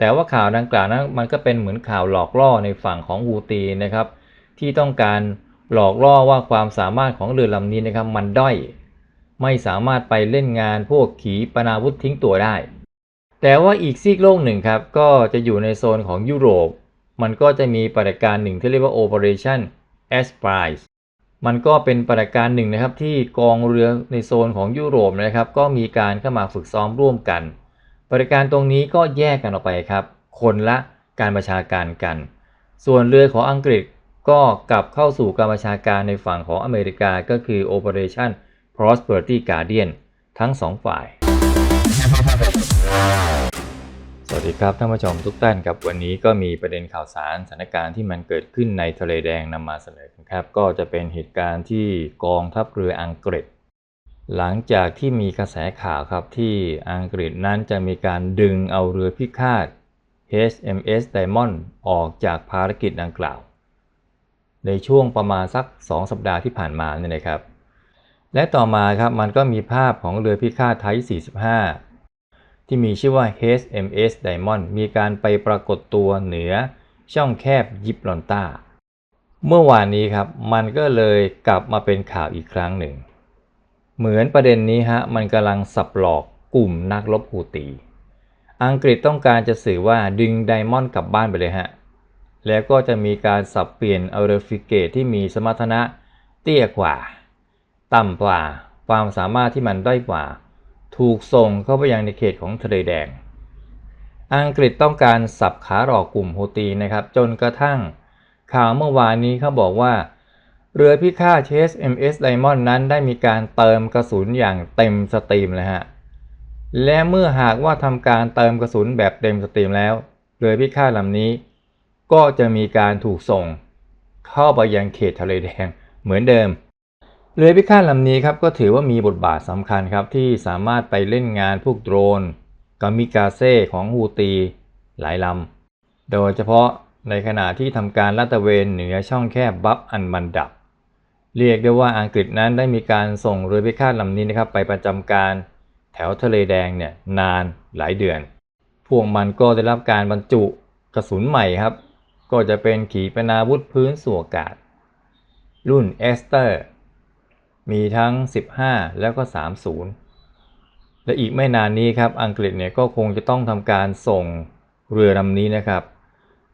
แต่ว่าข่าวดังกล่าวนั้นมันก็เป็นเหมือนข่าวหลอกล่อในฝั่งของฮูตีนะครับ ที่ต้องการหลอกล่อว่าความสามารถของเรือลำนี้นะครับ มันด้อย ไม่สามารถไปเล่นงานพวกขีปนาวุธทิ้งตัวได้ แต่ว่าอีกซีกโลกหนึ่งครับก็จะอยู่ในโซนของยุโรป มันก็จะมีปฏิบัติการหนึ่งที่เรียกว่า Operation a s p r i z e มันก็เป็นปฏิบัติการหนึ่งนะครับที่กองเรือในโซนของยุโรปนะครับ ก็มีการเข้ามาฝึกซ้อมร่วมกัน บัติการตรงนี้ก็แยกกันออกไปครับ คนละการประชาการกัน ส่วนเรือของอังกฤษก็กลับเข้าสู่การประชาการในฝั่งของอเมริกาก็คือ Operation Prosperity Guardian ทั้งสองฝ่าย สวัสดีครับท่านผู้ชมทุกท่านครับวันนี้ก็มีประเด็นข่าวสารสถานการณ์ที่มันเกิดขึ้นในทะเลแดงนำมาเสนอครับ ก็จะเป็นเหตุการณ์ที่กองทัพเรืออังกฤษ หลังจากที่มีกระแสข่าวครับที่อังกฤษนั้นจะมีการดึงเอาเรือพิฆาต HMS Diamond ออกจากภารกิจดังกล่าว ในช่วงประมาณสัก 2 สัปดาห์ที่ผ่านมาเนี่ยนะครับ และต่อมาครับมันก็มีภาพของเรือพิฆาตไทย 45 ที่มีชื่อว่า HMS Diamond มีการไปปรากฏตัวเหนือช่องแคบยิบลอนตาเมื่อวานนี้ครับมันก็เลยกลับมาเป็นข่าวอีกครั้งหนึ่ง เหมือนประเด็นนี้ฮะมันกำลังสับหลอกกลุ่มนักลบฮูตี อังกฤษต้องการจะสื่อว่าดึงไดมอนด์กลับบ้านไปเลยฮะ แล้วก็จะมีการสับเปลี่ยนเอาเรฟิเกตที่มีสมรรถนะเตี้ยกว่า ต่ำกว่าความสามารถที่มันด้อยกว่า ถูกส่งเข้าไปยังในเขตของทะเลแดง อังกฤษต้องการสับขาหลอกกลุ่มฮูตีนะครับจนกระทั่งข่าวเมื่อวานนี้เขาบอกว่า เรือพิฆาต HMS Diamond นั้นได้มีการเติมกระสุนอย่างเต็มสตรีมเลยฮะ และเมื่อหากว่าทำการเติมกระสุนแบบเต็มสตรีมแล้ว เรือพิฆาตลำนี้ ก็จะมีการถูกส่ง เข้าไปยังเขตทะเลแดงเหมือนเดิม เรือพิฆาตลำนี้ครับก็ถือว่ามีบทบาทสำคัญครับที่สามารถไปเล่นงานพวกโดรนกามิกาเซ่ของฮูตีหลายลำ โดยเฉพาะในขณะที่ทำการลาดตระเวนเหนือช่องแคบบัฟอันมันดับ เรียกได้ว่าอังกฤษนั้นได้มีการส่งเรือพิฆาตลำนี้นะครับไปประจำการแถวทะเลแดงเนี่ยนานหลายเดือน พวกมันก็ได้รับการบรรจุกระสุนใหม่ครับ ก็จะเป็นขีปนาวุธพื้นสู่อากาศ รุ่นเอสเตอร์ มีทั้ง 15 แล้วก็ 30 และอีกไม่นานนี้ครับอังกฤษเนี่ยก็คงจะต้องทำการส่งเรือลำนี้นะครับ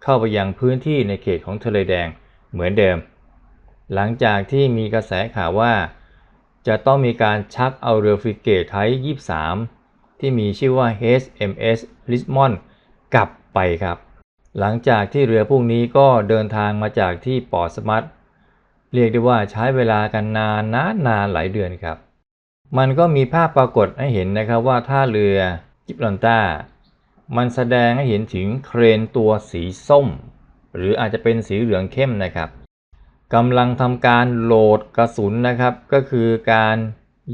เข้าไปยังพื้นที่ในเขตของทะเลแดงเหมือนเดิม หลังจากที่มีกระแสข่าวว่า จะต้องมีการชักเอาเรือฟริเกตไทย23 ที่มีชื่อว่า HMS Richmond กลับไปครับ หลังจากที่เรือพวกนี้ก็เดินทางมาจากที่ปอร์สมัตเรียกได้ว่าใช้เวลากันนานนานนานหลายเดือนครับ มันก็มีภาพปรากฏให้เห็นนะครับว่าท่าเรือจิบลอนตามันแสดงให้เห็นถึงเครนตัวสีส้ม หรืออาจจะเป็นสีเหลืองเข้มนะครับ กำลังทำการโหลดกระสุนนะครับ ก็คือการ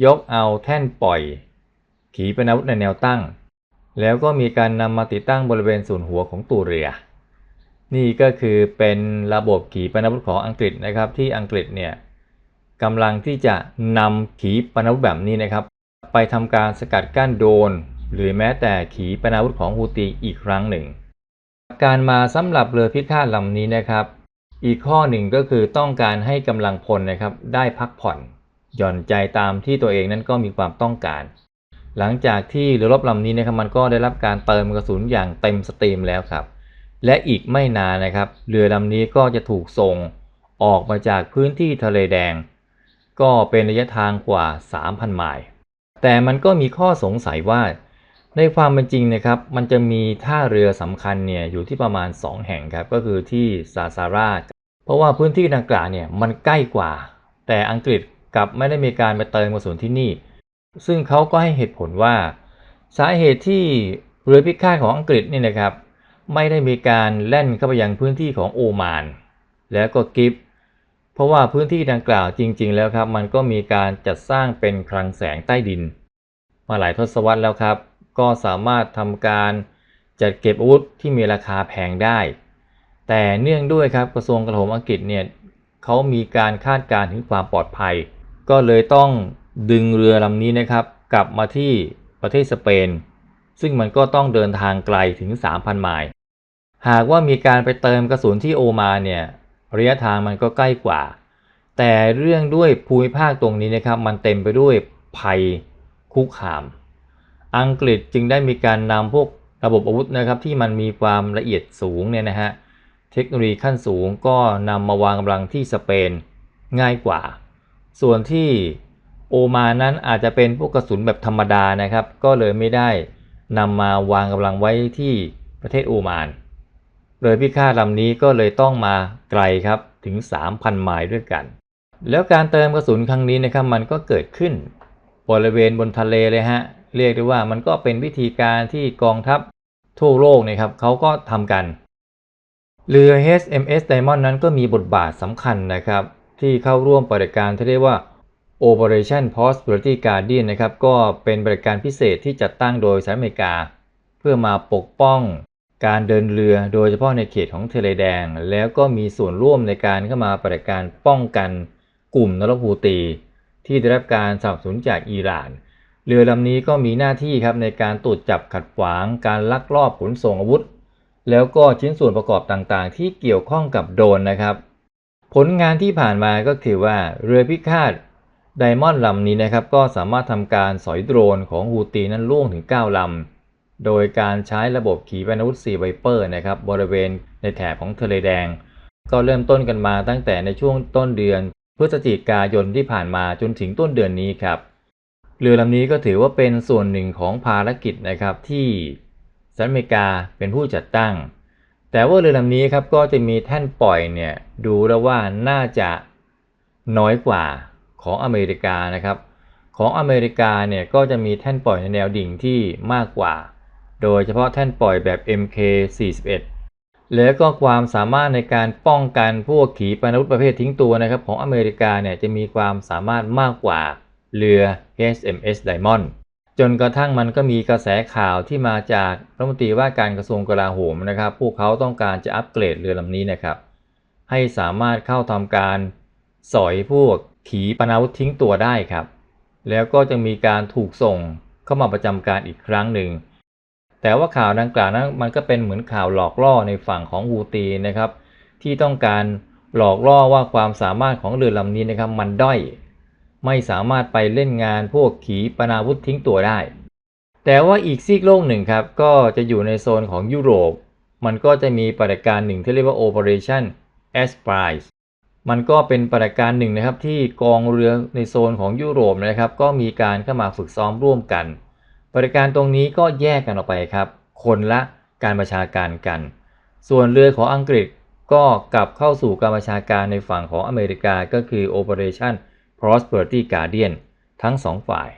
ยกเอาแท่นปล่อย ขีปนาวุธในแนวตั้ง แล้วก็มีการนำมาติดตั้งบริเวณส่วนหัวของตัวเรือ นี่ก็คือเป็นระบบขีปนาวุธของอังกฤษนะครับ ที่อังกฤษเนี่ยกำลังที่จะนำขีปนาวุธแบบนี้นะครับ ไปทำการสกัดกั้นโดน หรือแม้แต่ขีปนาวุธของฮูตีอีกครั้งหนึ่ง การมาสำหรับเรือพิฆาตลำนี้นะครับ อีกข้อหนึ่งก็คือต้องการให้กำลังพลนะครับได้พักผ่อน หย่อนใจตามที่ตัวเองนั้นก็มีความต้องการ หลังจากที่เรือรบลำนี้นะครับมันก็ได้รับการเติมกระสุนอย่างเต็มสตรีมแล้วครับ และอีกไม่นานนะครับ เรือลำนี้ก็จะถูกส่งออกมาจากพื้นที่ทะเลแดง ก็เป็นระยะทางกว่า 3,000 ไมล์แต่มันก็มีข้อสงสัยว่า ในความเป็นจริงนะครับ มันจะมีท่าเรือสำคัญเนี่ยอยู่ที่ประมาณ 2 แห่งครับ ก็คือที่ซาซาราเพราะว่าพื้นที่ดังกล่าวเนี่ยมันใกล้กว่า แต่อังกฤษกลับไม่ได้มีการไปเติมกระสุนที่นี่ ซึ่งเขาก็ให้เหตุผลว่า สาเหตุที่เรือพิฆาตของอังกฤษนี่นะครับ ไม่ได้มีการแล่นเข้าไปยังพื้นที่ของโอมาน แล้วก็กิฟเพราะว่าพื้นที่ดังกล่าวจริง ๆ แล้วครับ มันก็มีการจัดสร้างเป็นคลังแสงใต้ดิน มาหลายทศวรรษแล้วครับ ก็สามารถทำการจัดเก็บอาวุธที่มีราคาแพงได้ แต่เนื่องด้วยครับกระทรวงกลาโหมอังกฤษเนี่ยเขามีการคาดการณ์ถึงความปลอดภัย ก็เลยต้องดึงเรือลำนี้นะครับกลับมาที่ประเทศสเปน ซึ่งมันก็ต้องเดินทางไกลถึง 3,000 ไมล์ หากว่ามีการไปเติมกระสุนที่โอมานเนี่ยระยะทางมันก็ใกล้กว่า แต่เรื่องด้วยภูมิภาคตรงนี้นะครับมันเต็มไปด้วยภัยคุกคาม อังกฤษจึงได้มีการนำพวกระบบอาวุธนะครับที่มันมีความละเอียดสูงเนี่ยนะฮะเทคโนโลยีขั้นสูงก็นำมาวางกำลังที่สเปนง่ายกว่า ส่วนที่โอมานนั้นอาจจะเป็นพวกกระสุนแบบธรรมดานะครับ ก็เลยไม่ได้นำมาวางกำลังไว้ที่ประเทศโอมานเรือพิฆาตลำนี้ก็เลยต้องมาไกลครับถึง 3,000 ไมล์ด้วยกัน แล้วการเติมกระสุนครั้งนี้นะครับมันก็เกิดขึ้นบริเวณบนทะเลเลยฮะ เรียกได้ว่ามันก็เป็นวิธีการที่กองทัพทั่วโลกนะครับเขาก็ทำกันเรือ HMS Diamond นั้นก็มีบทบาทสำคัญนะครับ ที่เข้าร่วมปฏิบัติการที่เรียกว่า Operation Prosperity Guardian นะครับก็เป็นบริการพิเศษที่จัดตั้งโดยสหรัฐอเมริกา เพื่อมาปกป้องการเดินเรือโดยเฉพาะในเขตของทะเลแดง แล้วก็มีส่วนร่วมในการเข้ามาปฏิบัติการป้องกันกลุ่มนรกูตี ที่ได้รับการสนับสนุนจากอิหร่าน เรือลำนี้ก็มีหน้าที่ครับในการตรวจจับขัดขวาง การลักลอบขนส่งอาวุธ แล้วก็ชิ้นส่วนประกอบต่างๆ ที่เกี่ยวข้องกับโดรนนะครับ ผลงานที่ผ่านมาก็คือว่าเรือพิฆาตไดมอนด์ลำนี้นะครับก็สามารถทำการสอยโดรนของฮูตีนั้นล่วงถึง 9 ลำ โดยการใช้ระบบขีปนาวุธ4ไวเปอร์นะครับบริเวณในแถบของทะเลแดง ก็เริ่มต้นกันมาตั้งแต่ในช่วงต้นเดือน พฤศจิกายนที่ผ่านมาจนถึงต้นเดือนนี้ครับ เรือลำนี้ก็ถือว่าเป็นส่วนหนึ่งของภารกิจนะครับที่สหรัฐอเมริกาเป็นผู้จัดตั้ง แต่ว่าเรือลำนี้ครับก็จะมีแท่นปล่อยเนี่ยดูแล้วว่าน่าจะน้อยกว่าของอเมริกานะครับ ของอเมริกาเนี่ยก็จะมีแท่นปล่อยในแนวดิ่งที่มากกว่า โดยเฉพาะแท่นปล่อยแบบ MK41 แล้วก็ความสามารถในการป้องกันพวกขีปนาวุธประเภททิ้งตัวนะครับ ของอเมริกาเนี่ยจะมีความสามารถมากกว่าเรือ HMS Diamond จนกระทั่งมันก็มีกระแสข่าวที่มาจากรัฐมนตรีว่าการกระทรวงกลาโหมนะครับ พวกเขาต้องการจะอัปเกรดเรือลำนี้นะครับ ให้สามารถเข้าทำการสอยพวกขีปนาวุธทิ้งตัวได้ครับ แล้วก็จะมีการถูกส่งเข้ามาประจำการอีกครั้งหนึ่ง แต่ว่าข่าวดังกล่าวนั้นมันก็เป็นเหมือนข่าวหลอกล่อในฝั่งของฮูตีนะครับ ที่ต้องการหลอกล่อว่าความสามารถของเรือลำนี้นะครับ มันด้อย ไม่สามารถไปเล่นงานพวกขีปนาวุธทิ้งตัวได้ แต่ว่าอีกซีกโลกหนึ่งครับก็จะอยู่ในโซนของยุโรป มันก็จะมีปฏิบัติการหนึ่งที่เรียกว่า Operation Asprise มันก็เป็นปฏิบัติการหนึ่งนะครับที่กองเรือในโซนของยุโรปนะครับ ก็มีการเข้ามาฝึกซ้อมร่วมกัน ปฏิบัติการตรงนี้ก็แยกกันออกไปครับ คนละการประชาการกัน ส่วนเรือของอังกฤษก็กลับเข้าสู่การประชาการในฝั่งของอเมริกาก็คือ Operation Prosperity Guardian ทั้งสองฝ่าย